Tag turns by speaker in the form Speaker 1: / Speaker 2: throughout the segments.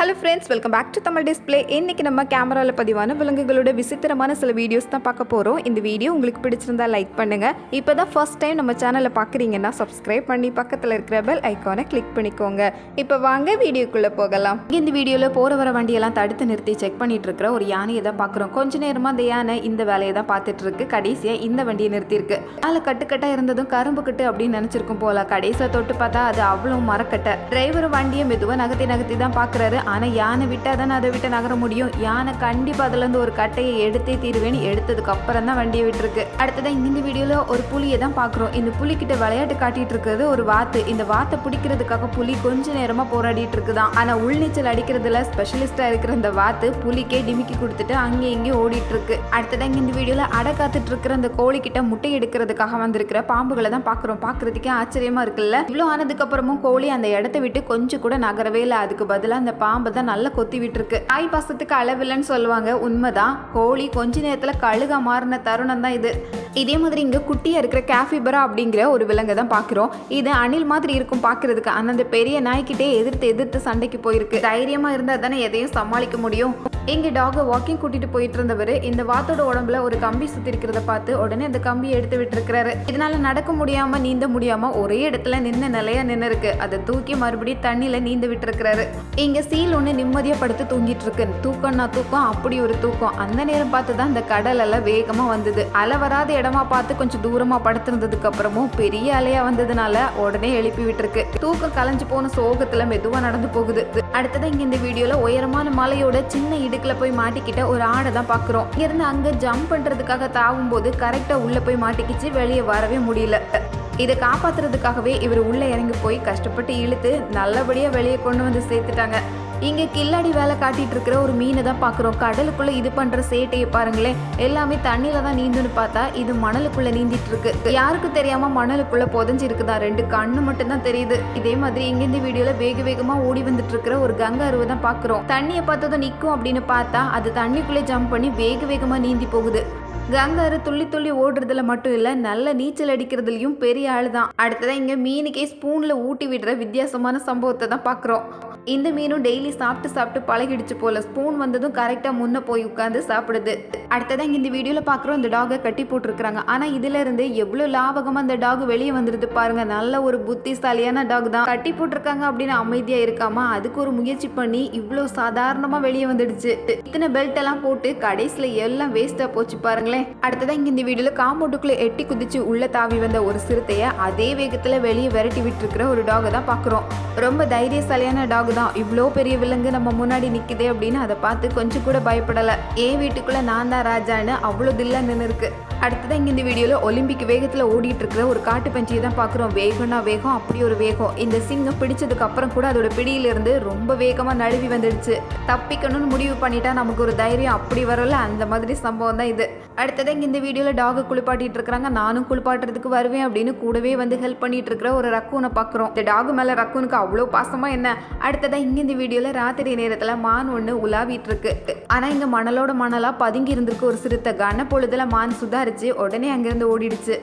Speaker 1: Hello friends welcome back to Tamil display இன்னைக்கு நம்ம கேமராவில் பதிவான விலங்குகளோட விசித்திரமான சில வீடியோஸ் தான் பார்க்க போகிறோம் இந்த வீடியோ உங்களுக்கு பிடிச்சிருந்தா லைக் பண்ணுங்கள் இப்போ தான் ஃபர்ஸ்ட் டைம் நம்ம சேனலை பார்க்குறீங்கன்னா சப்ஸ்கிரைப் பண்ணி பக்கத்தில் இருக்கிற பெல் ஐக்கானை கிளிக் பண்ணிக்கோங்க. இப்போ வாங்க வீடியோக்குள்ளே போகலாம். இந்த வீடியோவில் போகிற வர வண்டியெல்லாம் தடுத்து நிறுத்தி செக் பண்ணிட்டு இருக்கிற ஒரு யானையை தான் பார்க்குறோம். கொஞ்ச நேரமாக அந்த யானை இந்த வேலையை தான் பார்த்துட்டு இருக்கு. கடைசியாக இந்த வண்டியை நிறுத்தியிருக்கு அதில் கட்டுக்கட்டாக இருந்ததும் கரும்பு கட்டு அப்படின்னு நினச்சிருக்கும் போல கடைசியில் தொட்டு பார்த்தா அது அவ்வளோ மரக்கட்டை. டிரைவர் வண்டியை மெதுவாக நகர்த்தி நகர்த்தி தான் பார்க்குறாரு. ஆனால் யானை விட்டால் தானே அதை விட்டு நகர முடியும். யானை கண்டிப்பாக அதுலேருந்து ஒரு கட்டையை எடுத்தே தீருவேன்னு எடுத்ததுக்கு அப்புறம் தான் வண்டியை விட்டுருக்கு. அடுத்ததான் இந்த வீடியோவில் ஒரு புலியை தான் பார்க்குறோம். இந்த புலிக்கிட்ட விளையாட்டு காட்டிட்டு இருக்கிறது ஒரு வாத்து. இந்த வாத்தை பிடிக்கிறதுக்காக புலி கொஞ்ச நேரமாக போராடிட்டு இருக்குதான். ஆனால் உள்நீச்சல் அடிக்கிறதுல ஸ்பெஷலிஸ்டாக இருக்கிற இந்த வாத்து புலிக்கே டிமிக்கி கொடுத்துட்டு அங்கே இங்கே ஓடிட்டு இருக்கு. அடுத்ததான் இந்த வீடியோவில் அடை காத்துட்டு இருக்கிற அந்த கோழிக்கிட்ட முட்டை எடுக்கிறதுக்காக வந்திருக்கிற பாம்புகளை தான் பார்க்குறோம். பார்க்குறதுக்கே ஆச்சரியமாக இருக்குல்ல? இவ்வளோ ஆனதுக்கப்புறமும் கோழி அந்த இடத்த விட்டு கொஞ்சம் கூட நகரவே இல்லை. அதுக்கு பதிலாக அந்த பாம்பு தான் நல்லா கொத்தி விட்டுருக்கு. தாய் பாசத்துக்கு அளவில்லைன்னு சொல்லுவாங்க. உண்மைதான். கோழி கொஞ்ச நேரத்தில் கழுக மாறின தருணம் தான் இது. இதே மாதிரி இங்கே குட்டியாக இருக்கிற கேஃபிபரா அப்படிங்கிற ஒரு விலங்கை தான் பார்க்குறோம் இது அணில் மாதிரி இருக்கும் பார்க்கறதுக்கு ஆனால் அந்த பெரிய நாய்க்கிட்டே எதிர்த்து எதிர்த்து சண்டைக்கு போயிருக்கு. தைரியமாக இருந்தால் தானே எதையும் சமாளிக்க முடியும். இங்கே டாகை வாக்கிங் கூட்டிட்டு போயிட்டு இருந்தவர் இந்த வாத்தோட உடம்புல ஒரு கம்பி சுத்தி இருக்கிறத பார்த்து உடனே அந்த கம்பியை எடுத்து விட்டுருக்கிறாரு. இதனால நடக்க முடியாம நீந்த முடியாம ஒரே இடத்துல நின்று நிலையா நின்று இருக்கு. அதை தூக்கி மறுபடியும் தண்ணியில நீந்து விட்டுருக்கிறாரு. இங்க சீல் ஒன்று நிம்மதியா படுத்து தூங்கிட்டு இருக்கு. தூக்கம்னா தூக்கம் அப்படி ஒரு தூக்கம். அந்த நேரம் பார்த்து தான் இந்த கடல் எல்லாம் வேகமா வந்தது. அளவராத இடமா பார்த்து கொஞ்சம் தூரமா படுத்திருந்ததுக்கு அப்புறமும் பெரிய அலையா வந்ததுனால உடனே எழுப்பி விட்டுருக்கு. தூக்கம் கலைஞ்சு போன சோகத்துல மெதுவா நடந்து போகுது. அடுத்தது இங்க இந்த வீடியோல உயரமான மலையோட சின்ன இடுக்குல போய் மாட்டிக்கிட்ட ஒரு ஆடை தான் பாக்குறோம். இருந்து அங்க ஜம்ப் பண்றதுக்காக தாவும் போது கரெக்டா உள்ள போய் மாட்டிக்கிச்சு. வெளியே வரவே முடியல. இதை காப்பாத்துறதுக்காகவே இவர் உள்ள இறங்கி போய் கஷ்டப்பட்டு இழுத்து நல்லபடியா வெளியே கொண்டு வந்து சேர்த்துட்டாங்க. இங்க கில்லாடி வேலை காட்டிட்டு இருக்கிற ஒரு மீனை தான் பாக்குறோம் கடலுக்குள்ள இது பண்ற சேட்டையை பாருங்களேன். எல்லாமே தண்ணியில தான் நீந்துன்னு பார்த்தா இது மணலுக்குள்ள நீந்திட்டு இருக்கு. யாருக்கு தெரியாம மணலுக்குள்ள புதஞ்சிருக்குதா ரெண்டு கண்ணு மட்டும் தான் தெரியுது. இதே மாதிரி இங்க வீடியோவில் வீடியோல வேக வேகமா ஓடி வந்துட்டு இருக்கிற ஒரு கங்கா அருவை தான் பாக்குறோம் தண்ணியை பார்த்ததும் நிக்கும் அப்படின்னு பார்த்தா அது தண்ணிக்குள்ளே ஜம்ப் பண்ணி வேக வேகமா நீந்தி போகுது. கங்காரு துள்ளி துள்ளி ஓடுறதுல மட்டும் இல்ல நல்ல நீச்சல் அடிக்கிறதுலயும் பெரிய ஆள் தான் அடுத்ததான் இங்க மீனுக்கே ஸ்பூன்ல ஊட்டி விடுற வித்தியாசமான சம்பவத்தை தான் பாக்குறோம் இந்த மீனும் டெய்லி சாப்பிட்டு சாப்பிட்டு பழகிடுச்சு போல. ஸ்பூன் வந்ததும் கரெக்டாக முன்ன போய் உட்காந்து சாப்பிடுது. அடுத்ததான் இந்த வீடியோவில் பார்க்குறோம் இந்த டாகை கட்டி போட்டிருக்கிறாங்க. ஆனால் இதுல இருந்து எவ்வளோ லாபகமாக அந்த டாக் வெளியே வந்துடுது பாருங்க. நல்ல ஒரு புத்திசாலியான டாக் தான். கட்டி போட்டிருக்காங்க அப்படின்னு அமைதியாக இருக்காமா அதுக்கு ஒரு முயற்சி பண்ணி இவ்வளோ சாதாரணமாக வெளியே வந்துடுச்சு. இத்தனை பெல்ட் எல்லாம் போட்டு கடைசியில் எல்லாம் வேஸ்ட்டாக போச்சு பாருங்களேன். அடுத்ததான் இங்க இந்த வீடியோவில் காம்பவுண்டுக்குள்ளே எட்டி குதிச்சு உள்ள தாவி வந்த ஒரு சிறுத்தையை அதே வேகத்தில் வெளியே விரட்டி விட்டுருக்கிற ஒரு டாகை தான் பார்க்குறோம் ரொம்ப தைரியசாலியான டாக் தான் இவ்வளோ பெரிய விலங்கு நம்ம முன்னாடி நிற்குதே அப்படின்னு அதை பார்த்து கொஞ்சம் கூட பயப்படலை. ஏன் வீட்டுக்குள்ளே நான் தான் ராஜான்னு அவ்வளோ தில்ல நின்று இருக்குது அடுத்ததான் இங்கே இந்த வீடியோவில் ஒலிம்பிக் வேகத்தில் ஓடிட்டு இருக்கிற ஒரு காட்டு பஞ்சியை தான் பார்க்குறோம் வேகம்னா வேகம் அப்படி ஒரு வேகம். இந்த சிங்கம் பிடிச்சதுக்கு அப்புறம் கூட அதோட பிடியிலிருந்து ரொம்ப வேகமாக நழுவி வந்துடுச்சு. தப்பிக்கணும்னு முடிவு பண்ணிட்டா நமக்கு ஒரு தைரியம் அப்படி வரல. அந்த மாதிரி சம்பவம் தான் இது. அடுத்ததான் இங்கே இந்த வீடியோவில் டாகை குளிப்பாட்டிட்டு இருக்கிறாங்க. நானும் குளிப்பாட்டுறதுக்கு வருவேன் அப்படின்னு கூடவே வந்து ஹெல்ப் பண்ணிட்டு இருக்கிற ஒரு ரக்கூனை பார்க்குறோம் இந்த டாக் மேலே ரக்கூனுக்கு அவ்வளோ பாசமாக என்ன? அடுத்ததான் இங்கே இந்த வீடியோவில் ராத்திரி நேரத்தில் மான் ஒன்று உலாவிட்டு இருக்கு ஆனால் இங்கே மணலோட மணலாக பதுங்கி இருந்திருக்கு ஒரு சிறுத்தை. கன பொழுதில் மான் சுதாரிச்சு உடனே அங்கேருந்து ஓடிடுச்சு.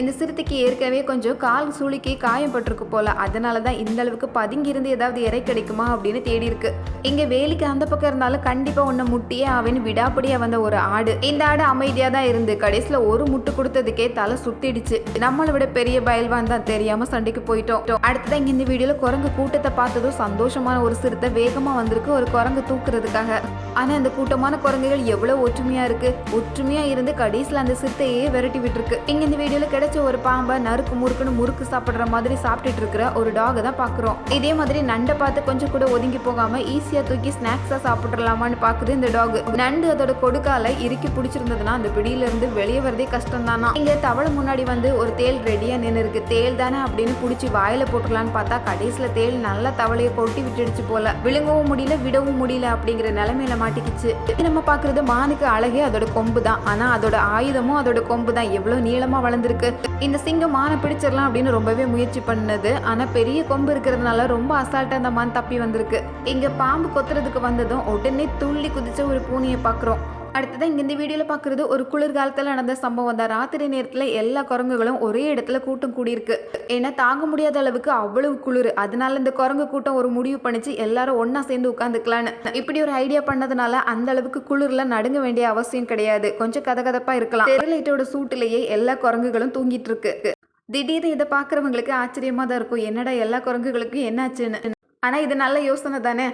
Speaker 1: இந்த சிறுத்தைக்கு ஏற்கனவே கொஞ்சம் கால் சுளுக்கி காயம் பட்டிருக்கு போல. அதனால தான் இந்த அளவுக்கு பதுங்கி இருந்து ஏதாவது இறை கிடைக்குமா அப்படின்னு தேடி இருக்கு. இங்க வேலிக்கு அந்த பக்கம் இருந்தாலும் கண்டிப்பா உன்னை முட்டியே அவன் விடாப்படியா வந்த ஒரு ஆடு. இந்த ஆடு அமைதியா தான் இருந்து கடைசியில ஒரு முட்டு கொடுத்ததுக்கே தலை சுத்திடுச்சு. நம்மளை விட பெரிய பயல்வான் தான் தெரியாம சண்டைக்கு போயிட்டோம். அடுத்ததான் இங்க இந்த வீடியோல குரங்கு கூட்டத்தை பார்த்ததும் சந்தோஷமான ஒரு சிறுத்தை வேகமா வந்திருக்கு ஒரு குரங்கு தூக்குறதுக்காக. ஆனா இந்த கூட்டமான குரங்குகள் எவ்வளவு ஒற்றுமையா இருக்கு. ஒற்றுமையா இருந்து கடைசியில அந்த சிறுத்தையே விரட்டி விட்டுருக்கு. இங்க இந்த வீடியோல கிடைச்ச ஒரு பாம்பை நறுக்கு முறுக்குன்னு முறுக்கு சாப்பிட்ற மாதிரி சாப்பிட்டுட்டு இருக்கிற ஒரு டாகை தான் பார்க்குறோம். இதே மாதிரி நண்டை பார்த்து கொஞ்சம் கூட ஒதுங்கி போகாம ஈஸியாக தூக்கி ஸ்நாக்ஸாக சாப்பிட்றலாமான்னு பார்க்குது இந்த டாக் நண்டு அதோட கொடுக்கால இறுக்கி பிடிச்சிருந்ததுன்னா அந்த பிடியில இருந்து வெளியே வரதே கஷ்டம் தானா இங்க தவளை முன்னாடி வந்து ஒரு தேல் ரெடியாக நின்று இருக்கு தேல் தானே அப்படின்னு பிடிச்சி வாயில போட்டுக்கலான்னு பார்த்தா கடைசியில் தேல் நல்லா தவளையை கொட்டி விட்டுடுச்சு போல. விழுங்கவும் முடியல விடவும் முடியல அப்படிங்கிற நிலைமையில மாட்டிக்கிச்சு. நம்ம பார்க்குறது மானுக்கு அழகே அதோட கொம்பு தான் ஆனால் அதோட ஆயுதமும் அதோட கொம்பு தான் எவ்வளோ நீளமாக வளர்ந்துருக்கு. இந்த சிங்கம் மானை பிடிச்சிடலாம் அப்படின்னு ரொம்பவே முயற்சி பண்ணது. ஆனா பெரிய கொம்பு இருக்கிறதுனால ரொம்ப அசால்ட்டா அந்த மான் தப்பி வந்திருக்கு. இங்க பாம்பு கொத்துறதுக்கு வந்ததும் உடனே துள்ளி குதிச்ச ஒரு பூனையை பாக்குறோம். அடுத்ததான் இங்கே இந்த வீடியோவில் பார்க்குறது ஒரு குளிர்காலத்தில் நடந்த சம்பவம் தான். ராத்திரி நேரத்தில் எல்லா குரங்குகளும் ஒரே இடத்துல கூட்டம் கூடியிருக்கு. ஏன்னா தாங்க முடியாத அளவுக்கு அவ்வளவு குளிர். அதனால இந்த குரங்கு கூட்டம் ஒரு முடிவு பண்ணிச்சு. எல்லாரும் ஒன்றா சேர்ந்து உட்காந்துக்கலான்னு இப்படி ஒரு ஐடியா பண்ணதுனால அந்த அளவுக்கு குளிரில் நடுங்க வேண்டிய அவசியம் கிடையாது. கொஞ்சம் கதகதப்பாக இருக்கலாம். தெருலைட்டோட சூட்டிலேயே எல்லா குரங்குகளும் தூங்கிட்டு இருக்கு. திடீர்னு இதை பார்க்குறவங்களுக்கு ஆச்சரியமாக தான் இருக்கும். என்னடா எல்லா குரங்குகளுக்கும் என்னாச்சுன்னு. ஆனால் இது நல்ல யோசனை தானே?